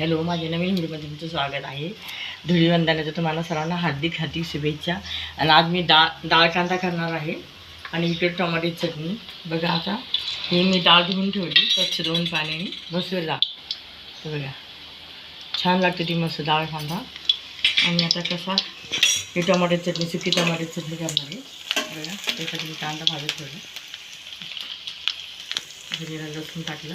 Hello माझ्या नवीन व्हिडिओमध्ये तुमचं स्वागत आहे. धुळीवंदनाचं तुम्हाला सर्वांना हार्दिक हार्दिक शुभेच्छा. आणि आज मी डाळ डाळ कांदा करणार आहे. आणि इकडे टोमॅटोची चटणी. बघा आता ही मी डाळ धुवून ठेवली स्वच्छ दोन पाण्याने मसूर डाळ. तर बघा छान लागते ती मस्त डाळ कांदा. आणि आता कसा ही टोमॅटोची चटणी सुकी टोमॅटोची चटणी करणार आहे. बघा त्याच्यात मी कांदा भाजत ठेवला. जिरा लसूण टाकलं.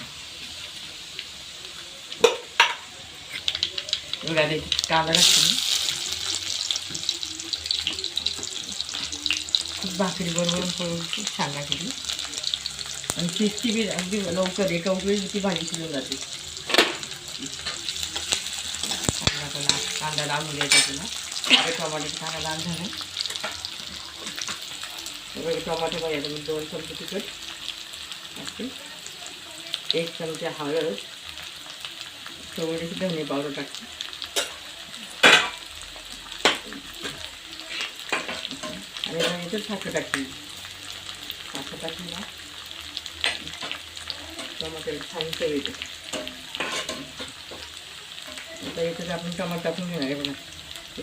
कांदा टाकते मी खूप भाकरी बरोबर करून खूप छान लागते ती आणि शिस्ती बी अगदी लवकर एका उकळीत ती भाजी शिजून जाते कांदा पण लाल- कांदा लाल होऊ द्यायचा तुला आता टोमॅटो कांदा लाल झाला बघा टोमॅटो बघायचं मी दोन चमचे तिखट टाकते एक चमचा हळद थोडीशी धने पावडर टाकते आणि मग इथं साखर टाकली साखर टाकली ना टमाटर छान चव येते आता इथं आपण टमाटर टाकून घेणार आहे बघा ते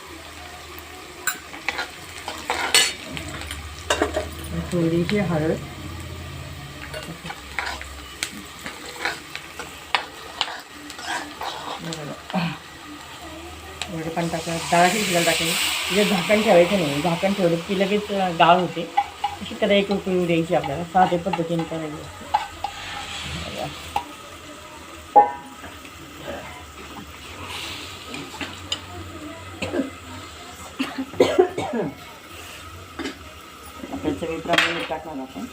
थोडीशी हळद. एवढं पण टाका डाळाची शिजल्याला टाकायची म्हणजे झाकण ठेवायचं नाही. झाकण ठेवलं की लगेच डाळ होते. अशी करायची एक उकळी द्यायची आपल्याला. साधे पद्धतीने करायची असते. त्याचे मी प्रमाणात टाकणार आपण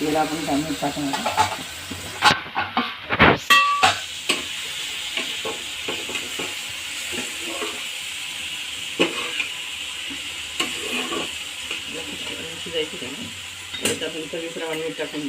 तेल आपण त्यामध्ये टाकणार शिजायची का ना त्यात आपण कमी प्रमाणात मीठ टाकून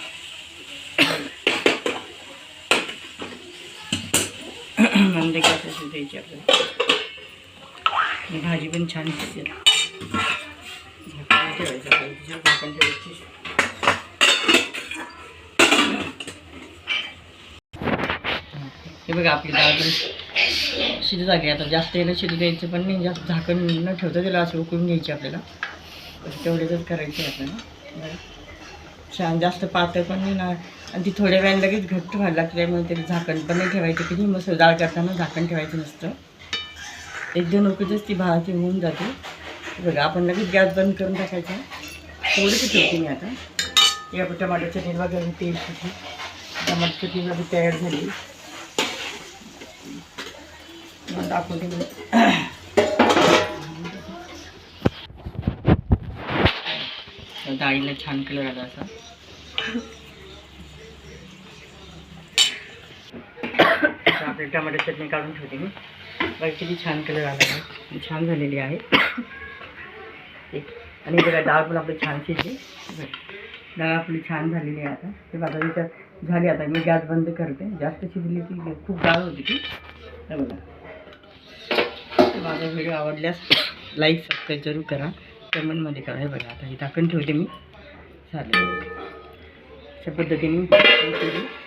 मंद गॅसवर शिजायची आपल्याला भाजी पण छान शिजेल झाकण ठेवायचं आपल्याला तिच्यावर झाकण ठेवायची हे बघा आपली डाळ शिजू झाली. आता जास्त याला शिजू द्यायचं पण नाही. जास्त झाकण न ठेवता त्याला असं उकळून घ्यायची आपल्याला. तेवढेच करायचे आपल्याला. बरं. छान जास्त पातळ पण नाही ना. आणि ती थोड्या वेळाने लगेच घट्ट व्हायला लागते त्यामुळे त्याला झाकण पण नाही ठेवायचं. कधी मग डाळ करताना झाकण ठेवायचं नसतं. एक दोन उकडीतच ती भाजी होऊन जाते. बघा आपण लगेच गॅस बंद करून टाकायचा. थोडीशी ठेवते मी आता. या आपण तेल चटणी वगैरे तेल सुटी टमाटर चटणी तयार झाली. मग दाखवते मी डाळीला छान कलर आला असा. आपली टमाटर चटणी काढून ठेवते मी. बघा किती छान कलर आला आहे. छान झालेली आहे. एक आणि बघा डाळ पण आपली छान शिजली. डाळ आपली छान झालेली आहे आता. ते बघा विचार झाली आता. मी गॅस बंद करते. जास्त शिजली ती खूप डाळ होती ती. बघा. माझा व्हिडिओ आवडल्यास लाईक सबस्क्राईब जरूर करा. कमेंटमध्ये करा. हे बघा आता हे टाकून ठेवते मी. चालेल. अशा पद्धतीने